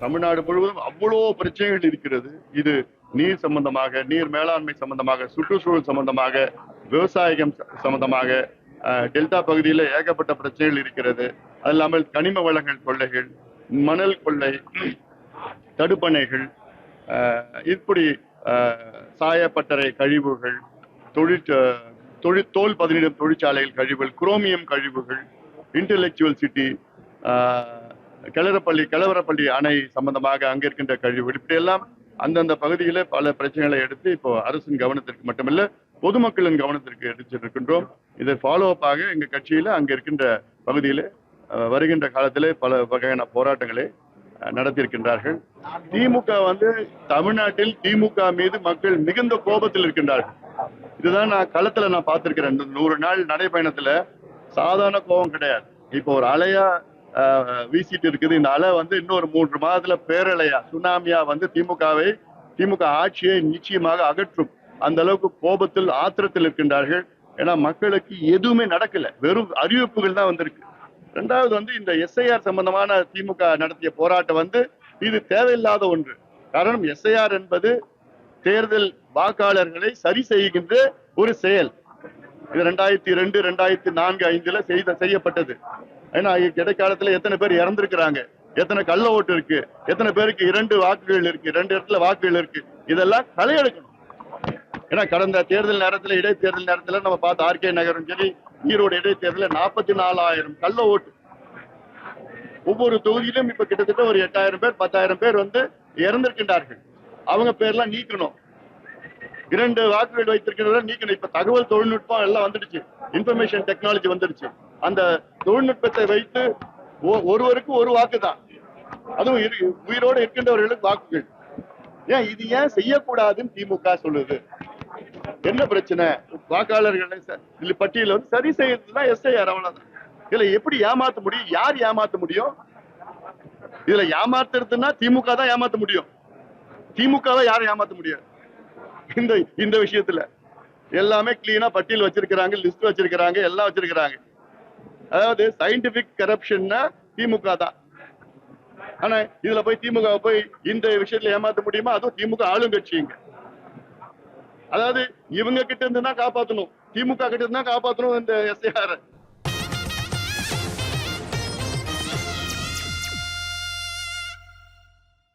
தமிழ்நாடு முழுவதும் அவ்வளோ பிரச்சனைகள் இருக்கிறது. இது நீர் சம்பந்தமாக நீர் மேலாண்மை சம்பந்தமாக சுற்றுச்சூழல் சம்பந்தமாக விவசாயம் ச- சம்பந்தமாக டெல்டா பகுதியில் ஏகப்பட்ட பிரச்சனைகள் இருக்கிறது. அது இல்லாமல் கனிம வளங்கள் கொள்ளைகள் மணல் கொள்ளை தடுப்பணைகள் இப்படி சாயப்பட்டறை கழிவுகள் தொழிற் தொழில் தோல் பதினிடம் தொழிற்சாலைகள் கழிவுகள் குரோமியம் கழிவுகள் இன்டெலெக்சுவல் சிட்டி கிளறப்பள்ளி கிளவரப்பள்ளி அணை சம்பந்தமாக அங்க இருக்கின்ற கழிவு இப்படியெல்லாம் அந்தந்த பகுதியில பல பிரச்சனைகளை எடுத்து இப்போ அரசின் கவனத்திற்கு மட்டுமல்ல பொதுமக்களின் கவனத்திற்கு எடுத்துட்டு இருக்கின்றோம் இதை ஃபாலோ அப்பாக எங்க கட்சியில அங்க இருக்கின்ற பகுதியில வருகின்ற காலத்திலே பல வகையான போராட்டங்களை நடத்தியிருக்கின்றார்கள். திமுக வந்து தமிழ்நாட்டில் திமுக மீது மக்கள் மிகுந்த கோபத்தில் இருக்கின்றார்கள். இதுதான் நான் களத்துல நான் பார்த்திருக்கிறேன். நூறு நாள் நடைபயணத்துல சாதாரண கோபம் கிடையாது. இப்போ ஒரு அலையா வீசிட்டு இருக்குது. இந்த அலை வந்து இன்னொரு மூன்று மாதத்துல பேரலையா? சுனாமியா வந்து திமுகவை திமுக ஆட்சியை நிச்சயமாக அகற்றும். அந்த அளவுக்கு கோபத்தில் ஆத்திரத்தில் இருக்கின்றார்கள். ஏன்னா மக்களுக்கு எதுவுமே நடக்கல. வெறும் அறிவிப்புகள் தான் வந்திருக்கு. ரெண்டாவது வந்து இந்த எஸ்ஐஆர் சம்பந்தமான திமுக நடத்திய போராட்டம் வந்து இது தேவையில்லாத ஒன்று. காரணம் எஸ்ஐஆர் என்பது தேர்தல் வாக்காளர்களை சரி செய்கின்ற ஒரு செயல். இது ரெண்டாயிரத்தி ரெண்டு ரெண்டாயிரத்தி நான்கு ஐந்துல செய்த செய்யப்பட்டது. ஏன்னா இடைக்காலத்துல எத்தனை பேர் இறந்திருக்கிறாங்க? எத்தனை கள்ள ஓட்டு இருக்கு? எத்தனை பேருக்கு இரண்டு வாக்குகள் இருக்கு? ரெண்டு இடத்துல வாக்குகள் இருக்கு? இதெல்லாம் களையெடுக்கணும் ஏன்னா கடந்த தேர்தல் நேரத்துல இடைத்தேர்தல் நேரத்துல நம்ம பார்த்த ஆர்கே நகரும் சரி ஈரோடு இடைத்தேர்தலில் நாற்பத்தி நாலாயிரம் கள்ள ஓட்டு. ஒவ்வொரு தொகுதியிலும் இப்ப கிட்டத்தட்ட ஒரு எட்டாயிரம் பேர் பத்தாயிரம் பேர் வந்து இறந்திருக்கின்றார்கள். அவங்க பேர்லாம் நீக்கணும். இரண்டு வாக்குகள் வைத்திருக்கிறத நீக்கணும். இப்ப தகவல் தொழில்நுட்பம் எல்லாம் வந்துடுச்சு. இன்ஃபர்மேஷன் டெக்னாலஜி வந்துடுச்சு. அந்த தொழில்நுட்பத்தை வைத்து ஒ- ஒருவருக்கு ஒரு வாக்கு தான் அதுவும் இரு- உயிரோடு இருக்கின்றவர்களுக்கு வாக்குகள். ஏன் இது ஏன் செய்யக்கூடாதுன்னு திமுக சொல்லுது? என்ன பிரச்சனை? வாக்காளர்களை பட்டியல வந்து சரி செய்யறதுதான் எஸ்ஐஆர் அவ்வளவுதான். இதுல எப்படி ஏமாத்த முடியும்? யார் ஏமாத்த முடியும்? இதுல ஏமாத்துறதுன்னா திமுக தான் ஏமாத்த முடியும். திமுகவை யாரும் ஏமாத்த முடியாது. இந்த இந்த விஷயத்துல. எல்லாமே கிளீனா பட்டியல் வச்சிருக்கிறாங்க லிஸ்ட் வச்சிருக்கிறாங்க எல்லாம் வச்சிருக்கிறாங்க. அதாவது சயின்டிபிக் கரப்ஷன்னா திமுக தான். ஆனா இதுல போய் திமுக போய் இந்த விஷயத்துல ஏமாத்த முடியுமா? அதுவும் திமுக ஆளுங்கட்சிங்க. அதாவது இவங்க கிட்ட இருந்து தான் காப்பாத்தணும். திமுக கிட்ட இருந்து தான் காப்பாத்தணும் இந்த எஸ்ஐஆர்